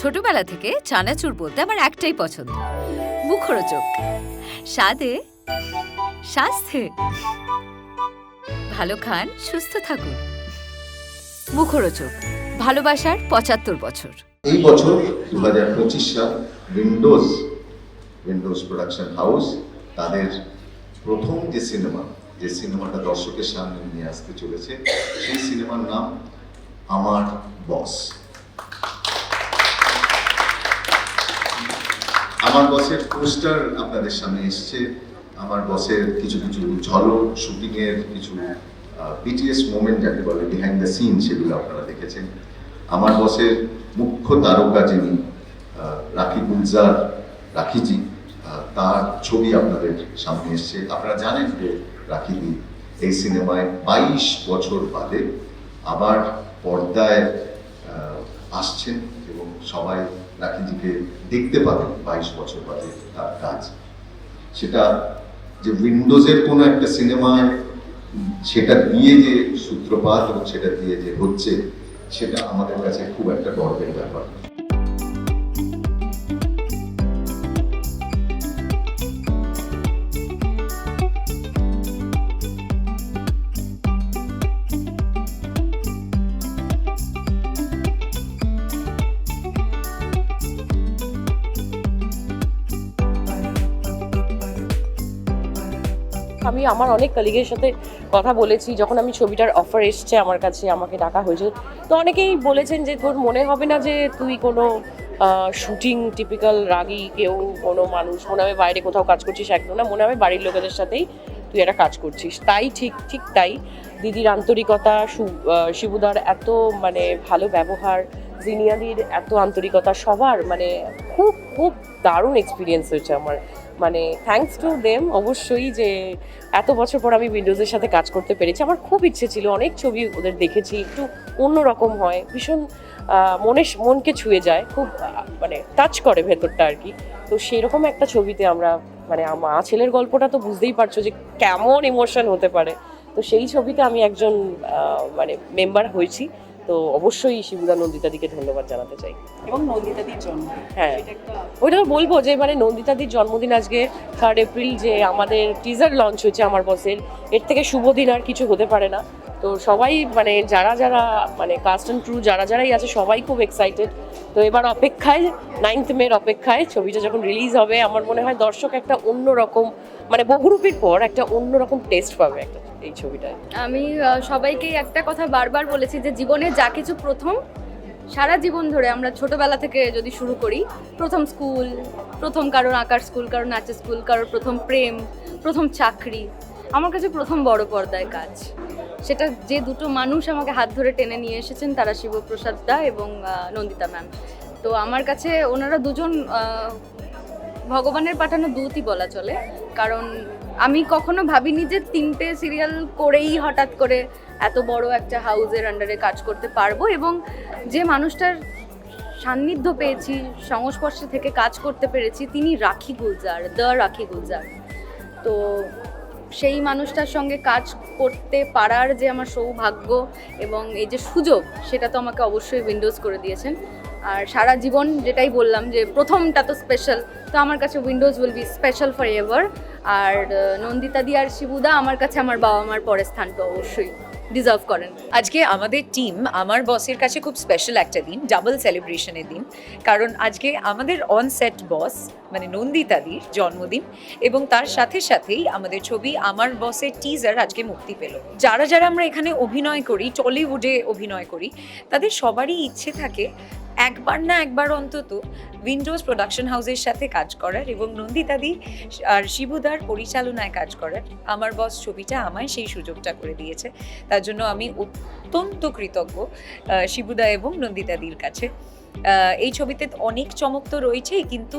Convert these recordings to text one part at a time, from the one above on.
ছোটবেলা থেকে চানাচুর বলতে আমার একটাই পছন্দ। মুখরোচক। স্বাদে স্বাস্থ্যে ভালো খান, সুস্থ থাকুন। মুখরোচক। ভালোবাসার পঁচাত্তর বছর। এই বছর দু হাজার পঁচিশ সাল উইন্ডোজ উইন্ডোজ প্রোডাকশন হাউস তাদের প্রথম যে সিনেমা, যে সিনেমাটা দর্শকের সামনে নিয়ে আসতে চলেছে, সেই সিনেমার নাম আমার বস। আমার বসের পোস্টার আপনাদের সামনে এসছে। আমার বসের কিছু কিছু ঝলক শুটিং এর কিছু বিটিএস মোমেন্ট যাকে বলে বিহাইন্ড দ্য সিন সেগুলো আপনারা দেখেছেন। আমার বসের মুখ্য তারকা যিনি রাখি গুলজার, রাখিজি তার ছবি আপনাদের সামনে এসছে। আপনারা জানেন যে রাখিদি এই সিনেমায় বাইশ বছর বাদে আবার পর্দায় আসছেন এবং সবাই রাখিজিকে দেখতে পাবেন বাইশ বছর বাদে তার কাজ। সেটা যে উইন্ডোজের কোনো একটা সিনেমায় সেটা দিয়ে যে সূত্রপাত এবং সেটা দিয়ে যে হচ্ছে, সেটা আমাদের কাছে খুব একটা গর্বের ব্যাপার। আমি আমার অনেক কলিগের সাথে কথা বলেছি, যখন আমি ছবিটার অফার এসছে আমার কাছে, আমাকে ডাকা হয়েছে তো অনেকেই বলেছেন যে, তোর মনে হবে না যে তুই কোনো শুটিং টিপিক্যাল রাগী, কেউ কোনো মানুষ, মনে হবে বাইরে কোথাও কাজ করছিস একদম না, মনে হবে বাড়ির লোকেদের সাথেই তুই একটা কাজ করছিস। তাই ঠিক ঠিক তাই। দিদির আন্তরিকতা শিবুদার এত মানে ভালো ব্যবহার, জিনিয়াদির এত আন্তরিকতা সবার মানে খুব খুব দারুণ এক্সপিরিয়েন্স হয়েছে আমার। মানে থ্যাঙ্কস টু দেম অবশ্যই যে এত বছর পর আমি উইন্ডোজের সাথে কাজ করতে পেরেছি। আমার খুব ইচ্ছে ছিল, অনেক ছবি ওদের দেখেছি, একটু অন্যরকম হয়, ভীষণ মনে মনকে ছুঁয়ে যায়, খুব মানে টাচ করে ভেতরটা আর কি। তো সেরকম একটা ছবিতে আমরা মানে মা ছেলের গল্পটা তো বুঝতেই পারছ যে কেমন ইমোশন হতে পারে। তো সেই ছবিতে আমি একজন মানে মেম্বার হয়েছি। তো অবশ্যই শিবুদা নন্দিতাদিকে ধন্যবাদ জানাতে চাই। এবং নন্দিতাদির জন্ম। হ্যাঁ। ওইটা তো বলব যে মানে নন্দিতাদির জন্মদিন আজকে থার্ড এপ্রিল যে আমাদের টিজার লঞ্চ হয়েছে আমার বসের এর থেকে শুভ দিন আর কিছু হতে পারে না। তো সবাই মানে যারা যারা মানে কাস্ট অ্যান্ড ট্রু যারা যারাই আছে সবাই খুব এক্সাইটেড তো এবার অপেক্ষায় নাইন্থ মের অপেক্ষায় ছবিটা যখন রিলিজ হবে আমার মনে হয় দর্শক একটা অন্যরকম মানে বহুরূপীর পর একটা অন্যরকম টেস্ট পাবে একটা এই ছবিটায়। আমি আহ, সবাইকেই একটা কথা বারবার বলেছি যে জীবনে যা কিছু প্রথম সারা জীবন ধরে আমরা ছোটবেলা থেকে যদি শুরু করি প্রথম স্কুল প্রথম কারোর আঁকার স্কুল কারোর নাচের স্কুল কারোর প্রথম প্রেম প্রথম চাকরি আমার কাছে প্রথম বড় পর্দায় কাজ। সেটা যে দুটো মানুষ আমাকে হাত ধরে টেনে নিয়ে এসেছেন তারা শিবপ্রসাদ দা এবং নন্দিতা ম্যাম। তো আমার কাছে ওনারা দুজন ভগবানের পাঠানো দূতই বলা চলে। কারণ আমি কখনো ভাবিনি যে তিনটে সিরিয়াল করেই হঠাৎ করে এত বড় একটা হাউজের আন্ডারে কাজ করতে পারব এবং যে মানুষটার সান্নিধ্য পেয়েছি, সংস্পর্শে থেকে কাজ করতে পেরেছি, তিনি রাখি গুলজার, দ্য রাখি গুলজার। তো সেই মানুষটার সঙ্গে কাজ করতে পারার যে আমার সৌভাগ্য এবং এই যে সুযোগ, সেটা তো আমাকে অবশ্যই উইন্ডোজ করে দিয়েছেন। আর সারা জীবন যেটাই বললাম যে প্রথমটা তো স্পেশাল তো আমার কাছে Windows will be special for ever আর নন্দিতা দি আর শিবুদা আমার কাছে আমার বাবা মার পরের স্থান তো অবশ্যই। ডিজার্ভ করেন। আজকে আমাদের টিম আমার বসের কাছে খুব স্পেশাল একটা দিন ডাবল সেলিব্রেশনের দিন। কারণ আজকে আমাদের অন সেট বস মানে নন্দিতাদির জন্মদিন, এবং তার সাথে সাথেই আমাদের ছবি, আমার বসের টিজার আজকে মুক্তি পেল। যারা যারা আমরা এখানে অভিনয় করি টলিউডে অভিনয় করি, তাদের সবারই ইচ্ছে থাকে একবার না একবার অন্তত উইন্ডোজ প্রোডাকশন হাউসের সাথে কাজ করার এবং নন্দিতাদি আর শিবুদার পরিচালনায় কাজ করার আমার বস ছবিটা আমায় সেই সুযোগটা করে দিয়েছে। তার জন্য আমি অত্যন্ত কৃতজ্ঞ শিবুদা এবং নন্দিতাদির কাছে। এই ছবিতে অনেক চমক তো রয়েছেই, কিন্তু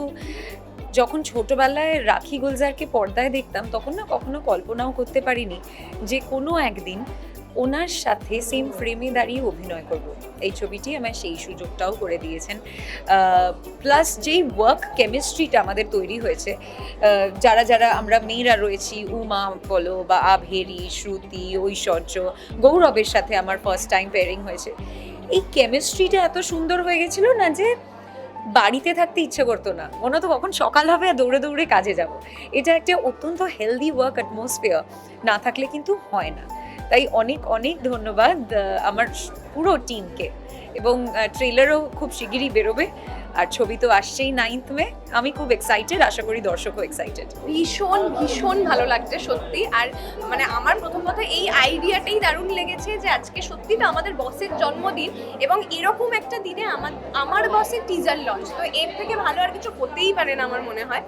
যখন ছোটবেলায় রাখি গুলজারকে পর্দায় দেখতাম, তখন না কখনো কল্পনাও করতে পারিনি যে কোনো একদিন ওনার সাথে সেম ফ্রেমে দাঁড়িয়ে অভিনয় করব। এই ছবিটি আমায় সেই সুযোগটাও করে দিয়েছেন। প্লাস যেই ওয়ার্ক কেমিস্ট্রিটা আমাদের তৈরি হয়েছে যারা যারা আমরা মেয়েরা রয়েছি, উমা, বলো বা আভেরি, শ্রুতি, ঐশ্বর্য, গৌরবের সাথে আমার ফার্স্ট টাইম পেয়ারিং হয়েছে। এই কেমিস্ট্রিটা এত সুন্দর হয়ে গেছিল না যে বাড়িতে থাকতে ইচ্ছে করতো না। মনে হতো কখন সকাল হবে আর দৌড়ে দৌড়ে কাজে যাব। এটা একটা অত্যন্ত হেলদি ওয়ার্ক অ্যাটমসফিয়ার না থাকলে কিন্তু হয় না। তাই অনেক অনেক ধন্যবাদ আমার পুরো টিমকে এবং ট্রেলারও খুব শিগগিরই বেরোবে। আর ছবি তো আসছেই নাইন্থ মে। আমি খুব এক্সাইটেড আশা করি দর্শকও এক্সাইটেড ভীষণ ভীষণ ভালো লাগছে সত্যি। আর মানে আমার প্রথম কথা, এই আইডিয়াটাই দারুণ লেগেছে যে আজকে সত্যি তো আমাদের বসের জন্মদিন এবং এরকম একটা দিনে আমার আমার বসের টিজার লঞ্চ তো এর থেকে ভালো আর কিছু হতেই পারে না আমার মনে হয়।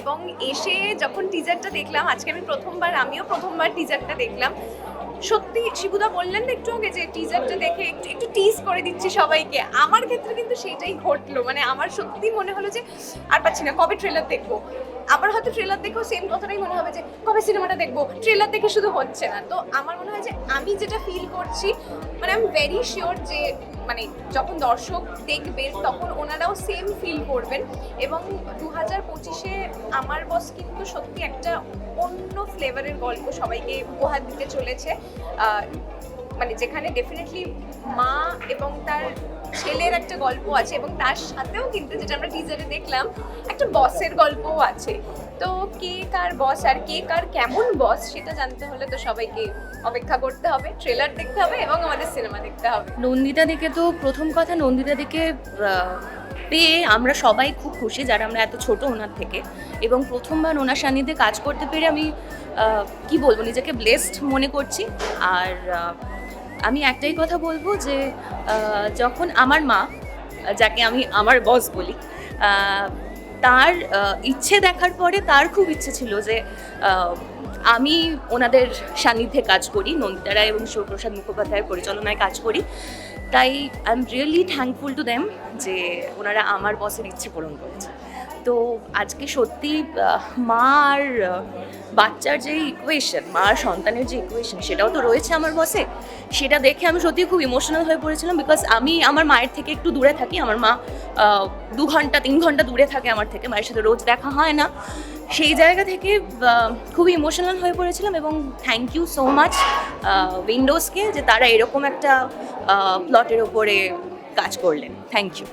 এবং এসে যখন টিজারটা দেখলাম, আজকে আমি প্রথমবার, আমিও প্রথমবার টিজারটা দেখলাম। সত্যি, শিবুদা বললেন একটু আগে যে টিজারটা দেখে একটু একটু টিজ করে দিচ্ছি সবাইকে। আমার ক্ষেত্রে কিন্তু সেটাই ঘটলো। মানে আমার সত্যি মনে হলো যে আর পাচ্ছি না, কবে ট্রেলার দেখব? আবার হয়তো ট্রেলার দেখেও সেম কথাটাই মনে হবে যে কবে সিনেমাটা দেখব? ট্রেলার দেখে শুধু হচ্ছে না। তো আমার মনে হয় যে আমি যেটা ফিল করছি মানে আমি ভেরি শিওর যে মানে যখন দর্শক দেখবেন, তখন ওনারাও সেম ফিল করবেন। এবং দু হাজার পঁচিশে আমার বস কিন্তু সত্যি একটা অন্য ফ্লেভারের গল্প সবাইকে উপহার দিতে চলেছে। মানে যেখানে ডেফিনেটলি মা এবং তার ছেলের একটা গল্প আছে এবং তার সাথেও কিন্তু যেটা আমরা টিজারে দেখলাম, একটা বসের গল্পও আছে। তো কে কার বস আর কে কার কেমন বস সেটা জানতে হলে তো সবাইকে অপেক্ষা করতে হবে ট্রেলার দেখতে হবে এবং আমাদের সিনেমা দেখতে হবে। নন্দিতা দেখে তো প্রথম কথা নন্দিতা দেখে পেয়ে আমরা সবাই খুব খুশি যারা আমরা এত ছোট ওনার থেকে। এবং প্রথমবার ওনার সান্নিধ্যে কাজ করতে পেরে আমি কি বলব, নিজেকে ব্লেসড মনে করছি। আর আমি একটাই কথা বলব যে যখন আমার মা, যাকে আমি আমার বস বলি তার ইচ্ছে দেখার পরে তার খুব ইচ্ছে ছিল যে আমি ওনাদের সান্নিধ্যে কাজ করি, নন্দিতা রায় এবং শিবপ্রসাদ মুখোপাধ্যায়ের পরিচালনায় কাজ করি। তাই I am really thankful to them যে, ওনারা আমার বসের ইচ্ছে পূরণ করেছে। তো আজকে সত্যি মা আর বাচ্চার যে ইকুয়েশন মা আর সন্তানের যে ইকুয়েশন সেটাও তো রয়েছে আমার বসে সেটা দেখে আমি সত্যি খুব ইমোশনাল হয়ে পড়েছিলাম বিকজ আমি আমার মায়ের থেকে একটু দূরে থাকি। আমার মা দু ঘণ্টা, তিন ঘণ্টা দূরে থাকে আমার থেকে। মায়ের সাথে রোজ দেখা হয় না। সেই জায়গা থেকে খুবই ইমোশনাল হয়ে পড়েছিলাম এবং থ্যাংক ইউ সো মাচ উইন্ডোজকে যে তারা এরকম একটা প্লটের ওপরে কাজ করলেন। Thank you